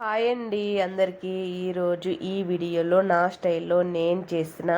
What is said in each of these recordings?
Hi అండి అందరికీ. ఈరోజు ఈ వీడియోలో నా స్టైల్లో నేను చేసిన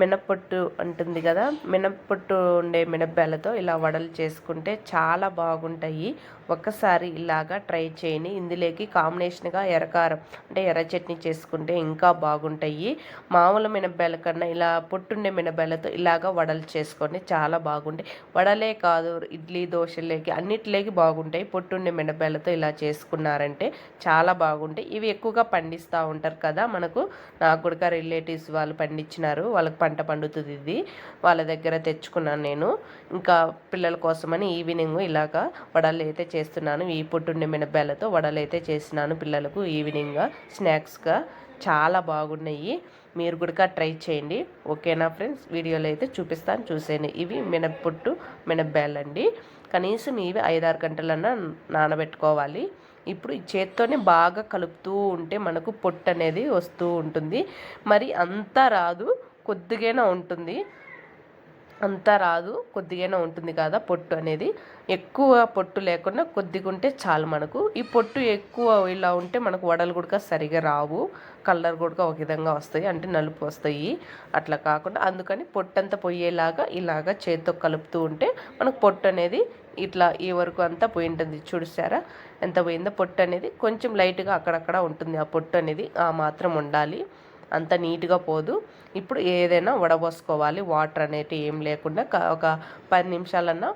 మినప్పొట్టు అంటుంది కదా. మినప్పొట్టు ఉండే మినప్పాలతో ఇలా వడలు చేసుకుంటే చాలా బాగుంటాయి. ఒక్కసారి ఇలాగా ట్రై చేయని ఇందులోకి కాంబినేషన్గా ఎర్రకారం అంటే ఎర్ర చట్నీ చేసుకుంటే ఇంకా బాగుంటాయి. మామూలు మినప్పాల కన్నా ఇలా పొట్టుండే మినప్పాలతో ఇలాగా వడలు చేసుకొని చాలా బాగుంటాయి. వడలే కాదు ఇడ్లీ దోశలేకి అన్నిటిలోకి బాగుంటాయి. పొట్టుండే మినప్పాలతో ఇలా చేసుకున్నారంటే చాలా బాగుంటాయి. ఇవి ఎక్కువగా పండిస్తూ ఉంటారు కదా. మనకు నాకు కూడా రిలేటివ్స్ వాళ్ళు పండించినారు. వాళ్ళకి పంట పండుతుంది ఇది. వాళ్ళ దగ్గర తెచ్చుకున్నాను నేను. ఇంకా పిల్లల కోసమని ఈవినింగ్ ఇలాగా వడలు అయితే చేస్తున్నాను. ఈ పొట్టుండే మినప్పాలతో వడలు అయితే చేసినాను పిల్లలకు ఈవినింగ్గా స్నాక్స్గా చాలా బాగున్నాయి. మీరు కూడా ట్రై చేయండి. ఓకేనా ఫ్రెండ్స్? వీడియోలో అయితే చూపిస్తాను. చూసేయండి. ఇవి మినప్పొట్టు మినప్పాలండి కనీసం ఇవి ఐదారు గంటలన్నా నానబెట్టుకోవాలి. ఇప్పుడు ఈ చేత్తోనే బాగా కలుపుతూ ఉంటే మనకు పొట్టు అనేది వస్తూ ఉంటుంది. మరి అంతా రాదు కొద్దిగానే ఉంటుంది. అంతా రాదు కొద్దిగానే ఉంటుంది కదా పొట్టు అనేది. ఎక్కువ పొట్టు లేకుండా కొద్దిగా ఉంటే చాలు మనకు. ఈ పొట్టు ఎక్కువ ఇలా ఉంటే మనకు వడలు కూడా సరిగా రావు. కలర్ కూడా ఒక విధంగా వస్తాయి అంటే నలుపు వస్తాయి. అట్లా కాకుండా అందుకని పొట్టు అంతా పోయేలాగా ఇలాగా చేతితో కలుపుతూ ఉంటే మనకు పొట్టు అనేది ఇట్లా ఈ వరకు అంతా పోయి ఉంటుంది చూసారా ఎంత పోయిందో పొట్టు అనేది కొంచెం లైట్గా అక్కడక్కడ ఉంటుంది. ఆ పొట్టు అనేది ఆ మాత్రం ఉండాలి. అంత నీట్గా పోదు. ఇప్పుడు ఏదైనా వడబోసుకోవాలి. వాటర్ అనేది ఏం లేకుండా ఒక పది నిమిషాలన్నా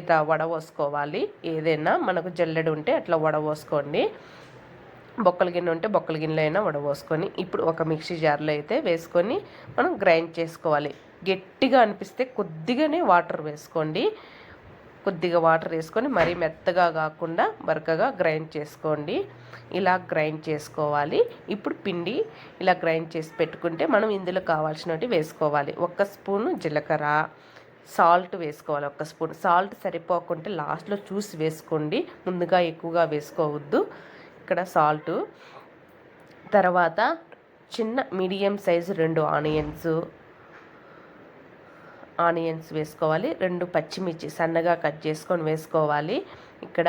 ఇత వడబోసుకోవాలి. ఏదైనా మనకు జల్లెడు ఉంటే అట్లా వడబోసుకోండి. బొక్కల గిన్నె ఉంటే బొక్కల గిన్నెలో అయినా వడబోసుకొని ఇప్పుడు ఒక మిక్సీ జార్లో అయితే వేసుకొని మనం గ్రైండ్ చేసుకోవాలి. గట్టిగా అనిపిస్తే కొద్దిగానే వాటర్ వేసుకోండి. కొద్దిగా వాటర్ వేసుకొని మరీ మెత్తగా కాకుండా బరకగా గ్రైండ్ చేసుకోండి. ఇలా గ్రైండ్ చేసుకోవాలి. ఇప్పుడు పిండి ఇలా గ్రైండ్ చేసి పెట్టుకుంటే మనం ఇందులో కావాల్సినవి వేసుకోవాలి. ఒక్క స్పూను జీలకర్ర సాల్ట్ వేసుకోవాలి ఒక్క స్పూన్. సాల్ట్ సరిపోకుంటే లాస్ట్లో చూసి వేసుకోండి. ముందుగా ఎక్కువగా వేసుకోవద్దు. ఇక్కడ సాల్ట్. తర్వాత చిన్న మీడియం సైజు రెండు ఆనియన్స్ ఆనియన్స్ వేసుకోవాలి రెండు పచ్చిమిర్చి సన్నగా కట్ చేసుకొని వేసుకోవాలి. ఇక్కడ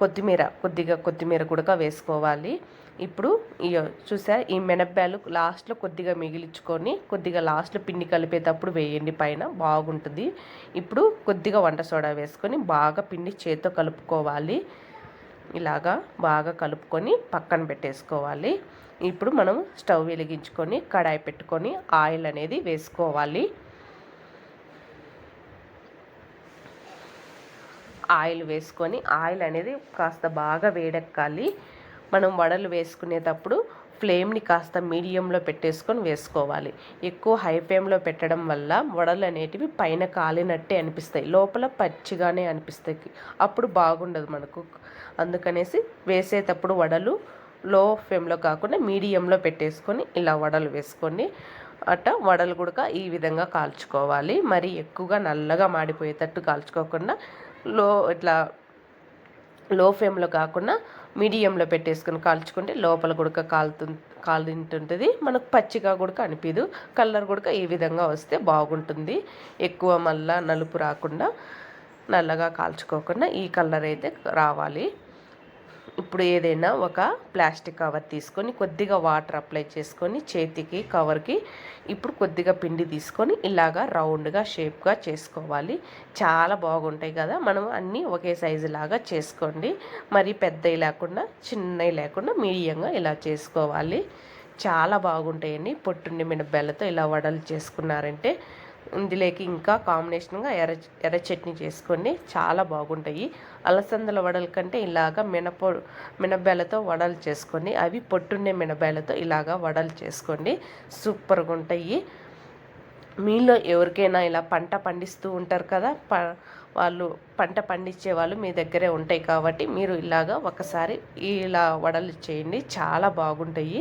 కొత్తిమీర కొద్దిగా కొత్తిమీర కూడా వేసుకోవాలి. ఇప్పుడు ఈ చూసా ఈ మినప్పాలు లాస్ట్లో కొద్దిగా మిగిలించుకొని కొద్దిగా లాస్ట్లో పిండి కలిపేటప్పుడు వేయండి పైన బాగుంటుంది. ఇప్పుడు కొద్దిగా వంట సోడా వేసుకొని బాగా పిండి చేత్తో కలుపుకోవాలి. ఇలాగా బాగా కలుపుకొని పక్కన పెట్టేసుకోవాలి. ఇప్పుడు మనం స్టవ్ వెలిగించుకొని కడాయి పెట్టుకొని ఆయిల్ అనేది వేసుకోవాలి. ఆయిల్ వేసుకొని ఆయిల్ అనేది కాస్త బాగా వేడెక్కాలి. మనం వడలు వేసుకునేటప్పుడు ఫ్లేమ్ని కాస్త మీడియంలో పెట్టేసుకొని వేసుకోవాలి. ఎక్కువ హై ఫ్లేమ్లో పెట్టడం వల్ల వడలు అనేటివి పైన కాలినట్టే అనిపిస్తాయి. లోపల పచ్చిగానే అనిపిస్తాయి. అప్పుడు బాగుండదు మనకు. అందుకనేసి వేసేటప్పుడు వడలు లో ఫ్లేమ్లో కాకుండా మీడియంలో పెట్టేసుకొని ఇలా వడలు వేసుకొని అట్ట వడలు కూడా ఈ విధంగా కాల్చుకోవాలి. మరి ఎక్కువగా నల్లగా మాడిపోయేటట్టు కాల్చుకోకుండా లో ఇట్లా లో ఫ్లేమ్లో కాకుండా మీడియంలో పెట్టేసుకుని కాల్చుకుంటే లోపల కూడా కాలుతు కాలింటుంటుంది మనకు పచ్చిగా కూడా అనిపించదు కలర్ కూడా ఈ విధంగా వస్తే బాగుంటుంది. ఎక్కువ మళ్ళా నలుపు రాకుండా నల్లగా కాల్చుకోకుండా ఈ కలర్ అయితే రావాలి. ఇప్పుడు ఏదైనా ఒక ప్లాస్టిక్ కవర్ తీసుకొని కొద్దిగా వాటర్ అప్లై చేసుకొని చేతికి కవర్కి ఇప్పుడు కొద్దిగా పిండి తీసుకొని ఇలాగా రౌండ్గా షేప్గా చేసుకోవాలి. చాలా బాగుంటాయి కదా. మనం అన్నీ ఒకే సైజు లాగా చేసుకోండి. మరి పెద్దవి లేకుండా చిన్నవి లేకుండా మీడియంగా ఇలా చేసుకోవాలి. చాలా బాగుంటాయండి. పొట్టుండి మినబెల్లతో ఇలా వడలు చేసుకున్నారంటే ఇందులోకి ఇంకా కాంబినేషన్గా ఎర్ర ఎర్ర చట్నీ చేసుకోండి చాలా బాగుంటాయి. అలసందల వడల కంటే ఇలాగా మినపొ మినబేలతో వడలు చేసుకోండి అవి పొట్టుండే మినబేలతో ఇలాగా వడలు చేసుకోండి సూపర్గా ఉంటాయి. మీలో ఎవరికైనా ఇలా పంట పండిస్తూ ఉంటారు కదా ప వాళ్ళు పంట పండించే వాళ్ళు మీ దగ్గరే ఉంటాయి కాబట్టి మీరు ఇలాగా ఒకసారి ఇలా వడలు చేయండి చాలా బాగుంటాయి.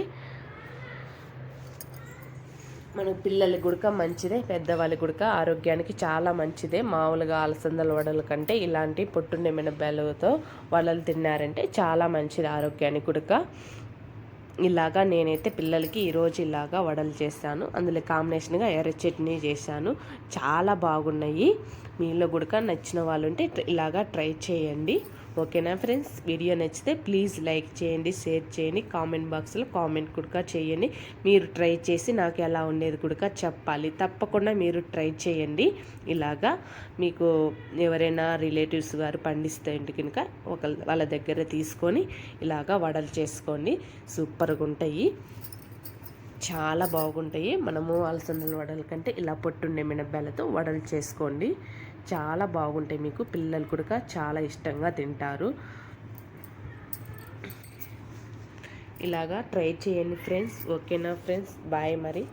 మన పిల్లలకి గుడక మంచిదే పెద్దవాళ్ళకి గుడక ఆరోగ్యానికి చాలా మంచిదే. మామూలుగా అలసందల వడల కంటే ఇలాంటి పొట్టుండే మినబెల్లతో వడలు తిన్నారంటే చాలా మంచిది ఆరోగ్యానికి గుడక. ఇలాగా నేనైతే పిల్లలకి ఈరోజు ఇలాగా వడలు చేశాను. అందులో కాంబినేషన్గా ఎర్ర చట్నీ చేశాను. చాలా బాగున్నాయి. మీలో కూడా నచ్చిన వాళ్ళు ఉంటే ఇలాగా ట్రై చేయండి. ఓకేనా ఫ్రెండ్స్? వీడియో నచ్చితే ప్లీజ్ లైక్ చేయండి షేర్ చేయండి కామెంట్ బాక్స్లో కామెంట్ కూడా చేయండి. మీరు ట్రై చేసి నాకు ఎలా ఉండేది కూడా చెప్పాలి. తప్పకుండా మీరు ట్రై చేయండి. ఇలాగా మీకు ఎవరైనా రిలేటివ్స్ గారు పండిస్తే కనుక ఒక వాళ్ళ దగ్గర తీసుకొని ఇలాగా వడలు చేసుకోండి. సూపర్గా ఉంటాయి చాలా బాగుంటాయి. మనము అలసందల వడల కంటే ఇలా పొట్టుండే మినప్పాలతో వడలు చేసుకోండి. చాలా బాగుంటాయి మీకు. పిల్లలు కూడా చాలా ఇష్టంగా తింటారు. ఇలాగా ట్రై చేయండి ఫ్రెండ్స్. ఓకేనా ఫ్రెండ్స్? బాయ్ మరి.